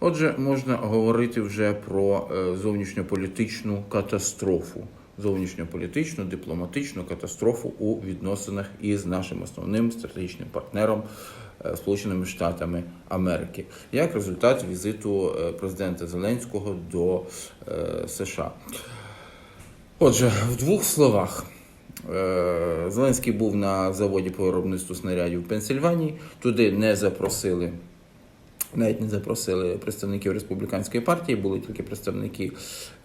Отже, можна говорити вже про е, зовнішньополітичну катастрофу, зовнішньополітичну дипломатичну катастрофу у відносинах із нашим основним стратегічним партнером е, Сполученими Штатами Америки, як результат візиту е, президента Зеленського до США. Отже, в двох словах. Зеленський був на заводі по виробництву снарядів в Пенсильванії. Туди не запросили, навіть не запросили представників республіканської партії, були тільки представники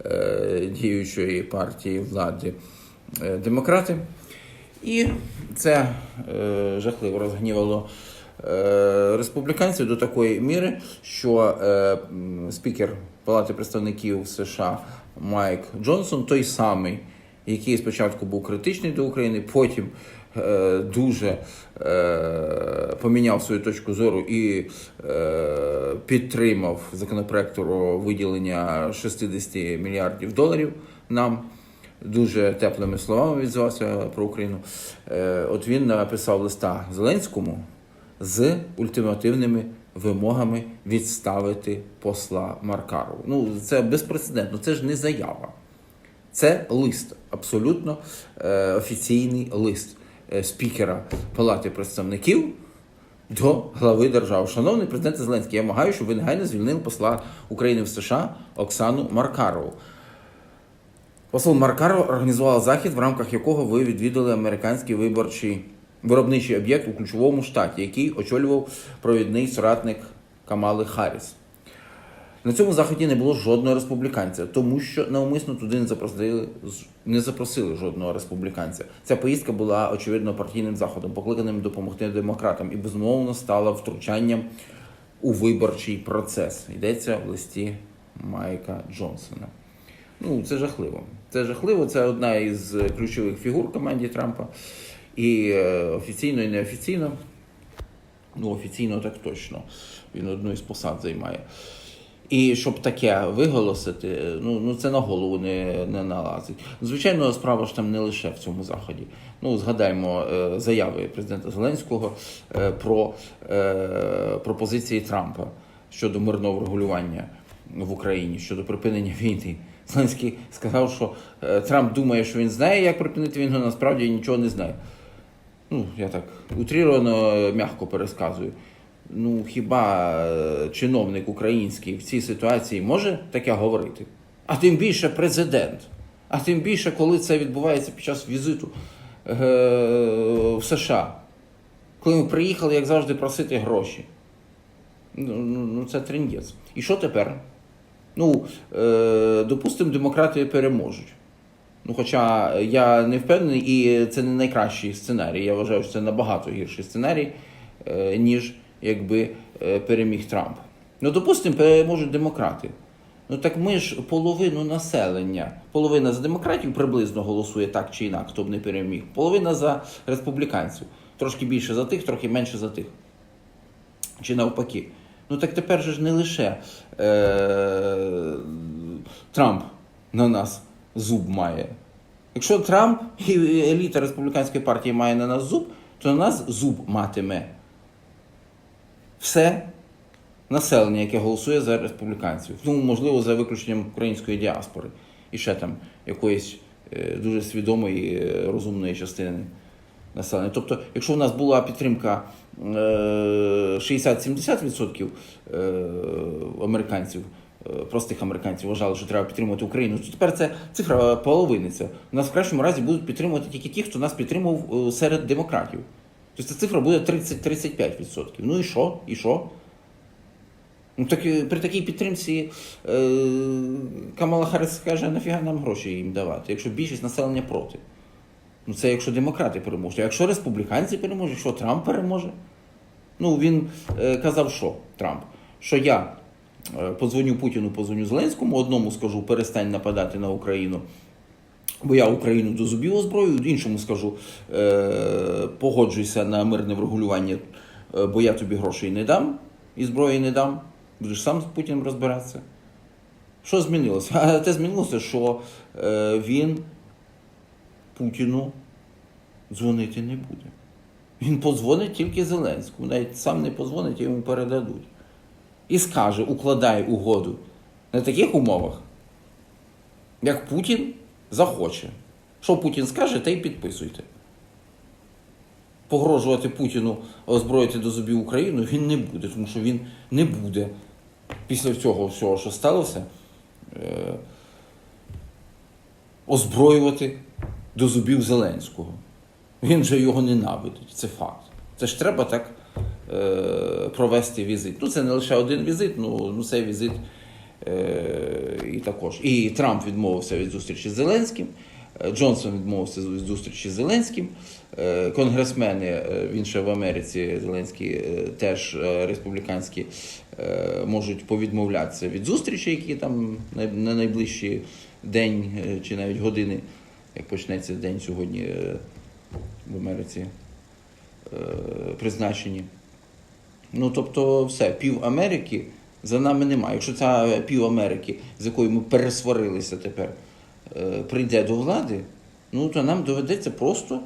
е, діючої партії влади е, демократи. І це е, жахливо розгнівало е, республіканців до такої міри, що е, спікер Палати представників США Майк Джонсон, той самий, який спочатку був критичний до України, потім е, дуже е, поміняв свою точку зору і е, підтримав законопроект про виділення 60 мільярдів доларів нам дуже теплими словами відзвався про Україну. Е, От він написав листа Зеленському з ультимативними вимогами відставити посла Маркарову. Ну, це безпрецедентно, це ж не заява. Це лист, абсолютно е, офіційний лист е, спікера Палати представників до глави держави. Шановний президент Зеленський, я вимагаю, щоб ви негайно звільнили посла України в США Оксану Маркарову. Посол Маркаров організував захід, в рамках якого ви відвідали американський виборчий виробничий об'єкт у ключовому штаті, який очолював провідний соратник Камали Харріс. На цьому заході не було жодного республіканця, тому що навмисно туди не запросили, не запросили жодного республіканця. Ця поїздка була очевидно партійним заходом, покликаним допомогти демократам, і безумовно стала втручанням у виборчий процес. Йдеться в листі Майка Джонсона. Ну, це жахливо. Це жахливо. Це одна із ключових фігур команді Трампа. І е, офіційно, і неофіційно. Ну, офіційно так точно. Він одну із посад займає. І щоб таке виголосити, ну, ну це на голову не, не налазить. Звичайно, справа ж там не лише в цьому заході. Ну, згадаймо е, заяви президента Зеленського е, про е, пропозиції Трампа щодо мирного врегулювання в Україні, щодо припинення війни. Зеленський сказав, що е, Трамп думає, що він знає, як припинити війну, насправді нічого не знає. Ну, я так утріровано, м'яко пересказую. Ну, хіба е, чиновник український в цій ситуації може таке говорити? А тим більше президент. А тим більше, коли це відбувається під час візиту е, в США. Коли ми приїхали, як завжди, просити гроші. Ну, ну, ну це трендець. І що тепер? Ну, е, допустимо, демократи переможуть. Ну, хоча я не впевнений, і це не найкращий сценарій. Я вважаю, що це набагато гірший сценарій, е, ніж якби е, переміг Трамп. Ну, допустимо, переможуть демократи. Ну так ми ж половину населення, половина за демократів приблизно голосує так чи інакше, хто б не переміг. Половина за республіканців. Трошки більше за тих, трохи менше за тих. Чи навпаки. Ну так тепер же ж не лише е- Трамп на нас зуб має. Якщо Трамп і еліта республіканської партії має на нас зуб, то на нас зуб матиме все населення, яке голосує за республіканців. Ну, можливо, за виключенням української діаспори і ще там якоїсь е, дуже свідомої, е, розумної частини населення. Тобто, якщо в нас була підтримка е, 60-70% е, американців, простих американців вважали, що треба підтримувати Україну, то тепер це цифра половиниться. У нас в кращому разі будуть підтримувати тільки ті, хто нас підтримував серед демократів. Тобто ця цифра буде 30-35%. Ну і що? І що? Ну, так, е, при такій підтримці е, Камала Харріс скаже, нафіга нам гроші їм давати, якщо більшість населення проти. Ну це якщо демократи переможуть. А якщо республіканці переможуть, що Трамп переможе? Ну він е, казав, що Трамп, що я е, подзвоню Путіну, подзвоню Зеленському, одному скажу, перестань нападати на Україну. Бо я Україну до зубів озброю, іншому скажу, е, погоджуйся на мирне врегулювання, е, бо я тобі грошей не дам і зброї не дам. Будеш сам з Путіним розбиратися. Що змінилося? А те змінилося, що е, він Путіну дзвонити не буде. Він подзвонить тільки Зеленському. Навіть сам не подзвонить, йому передадуть. і скаже, укладає угоду на таких умовах, як Путін захоче. Що Путін скаже, те й підписуйте. Погрожувати Путіну озброїти до зубів Україну він не буде, тому що він не буде після цього всього, що сталося, е, озброювати до зубів Зеленського. Він же його ненавидить, це факт. Це ж треба так е, провести візит. Ну, це не лише один візит, ну, ну цей візит і також. І Трамп відмовився від зустрічі з Зеленським, е, Джонсон відмовився від зустрічі з Зеленським. Е, Конгресмени, е, він ще в Америці, Зеленський, е, теж е, республіканські, е, можуть повідмовлятися від зустрічі, які там на найближчий день е, чи навіть години, як почнеться день сьогодні е, в Америці е, призначені. Ну, тобто, все, пів Америки за нами немає. Якщо ця пів Америки, з якою ми пересварилися тепер, е, прийде до влади, ну то нам доведеться просто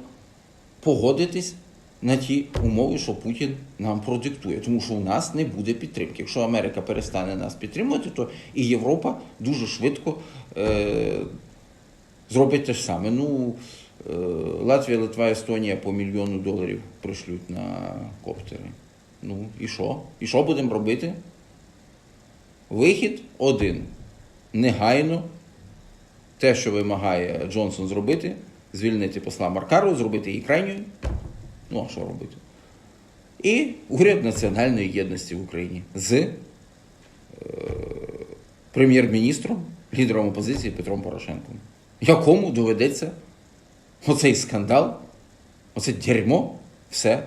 погодитись на ті умови, що Путін нам продиктує. Тому що у нас не буде підтримки. Якщо Америка перестане нас підтримувати, то і Європа дуже швидко е, зробить те ж саме. Ну, е, Латвія, Литва, Естонія по мільйону доларів пришлють на коптери. Ну і що? І що будемо робити? Вихід один. Негайно те, що вимагає Джонсон зробити, звільнити посла Маркару, зробити її крайньою. Ну, а що робити? І уряд національної єдності в Україні з е, прем'єр-міністром, лідером опозиції Петром Порошенком, якому доведеться оцей скандал, оце дерьмо, все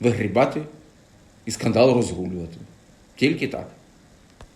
вигрібати і скандал розгулювати. Тільки так.